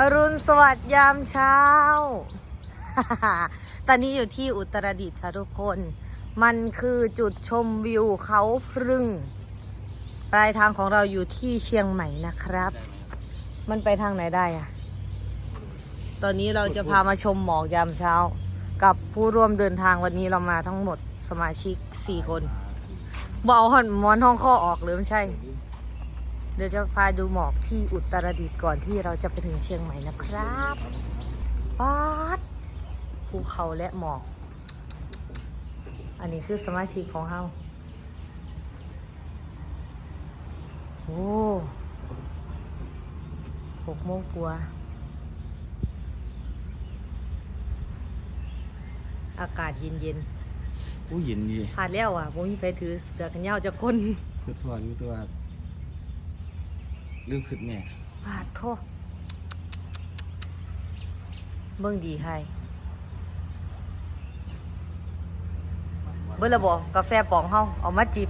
อรุณสวัสดิ์ยามเช้า ตอนนี้อยู่ที่อุตรดิตถ์ค่ะทุกคน มันคือจุดชมวิวเขาพรึ่ง ปลายทางของเราอยู่ที่เชียงใหม่นะครับ มันไปทางไหนได้อะตอนนี้เราจะพามาชมหมอกยามเช้า กับผู้ร่วมเดินทางวันนี้เรามาทั้งหมดสมาชิก4คนบเอาหันมอนห้องข้อออกหรือไม่ใช่ เดี๋ยวจะพาดูหมอกที่อุตรดิตถ์ก่อนที่เราจะไปถึงเชียงใหม่นะครับป๊าดภูเขาและหมอก อันนี้คือสมาชิกของเฮาโอ้หกโมงกว่าอากาศเย็นอู้เย็นดีๆผ่านแล้วอะผมมีไปถือเสือกันยาวจะคนคือพอนอยู่ตัว ลืมขึ้นแม่ปาดโทษเบิ่งดีให้เบิ่งระบอกกาแฟปองเฮาเอามาจิบ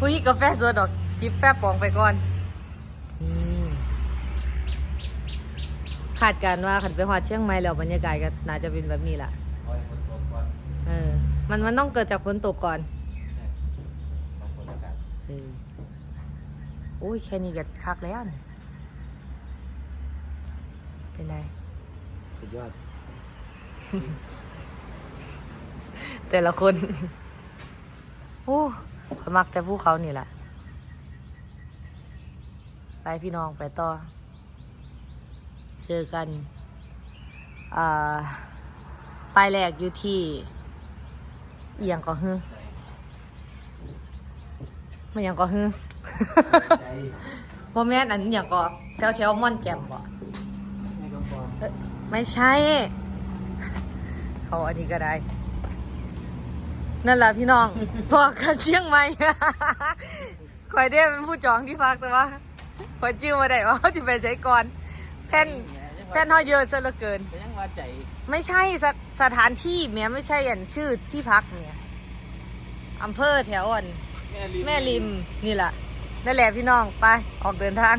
วันนี้กาแฟสดดอก จิบแฟปองไปก่อนนี่คาดการณ์ว่าขันไปฮอดเชียงใหม่แล้วบรรยากาศก็น่าจะเป็นแบบนี้ล่ะคอยฝนตกก่อนเออ มันมันต้องเกิดจากฝนตกก่อน โอ้ยแค่นี้ก็คักแล้วนี่เป็นไร สุดยอด แต่ละคน โอ้ขอยมักแต่ภูเขานี่แหละ ไปพี่น้องไปต่อ เจอกัน อ่าปลายแรกอยู่ที่ เอียงก็ฮือมันหยังก็ฮือ ใจพ่อแม่นอันอหย่างก็แถวแถวๆม่อนแจ่มบ่ให้ก็พอเอ้ยไม่ใช่ เขาอันนี้ก็ได้ นั่นแหละพี่น้องพอกันเชียงใหม่ คอยได้เป็นผู้จองที่พักแต่ว่าคอยจิ้วมาได้ว่าเขาจะไปใช้ก่อนแผ่นแผ่นเขาเยอะซะเหลือเกิน ก็ยังว่าใจไม่ใช่สถสถานที่เมียไม่ใช่อันชื่อที่พักเนี่ยอำเภอแถวอันแม่ริม แม่ริมนี่แหละ นั่นแหละพี่น้องไปออกเดินทาง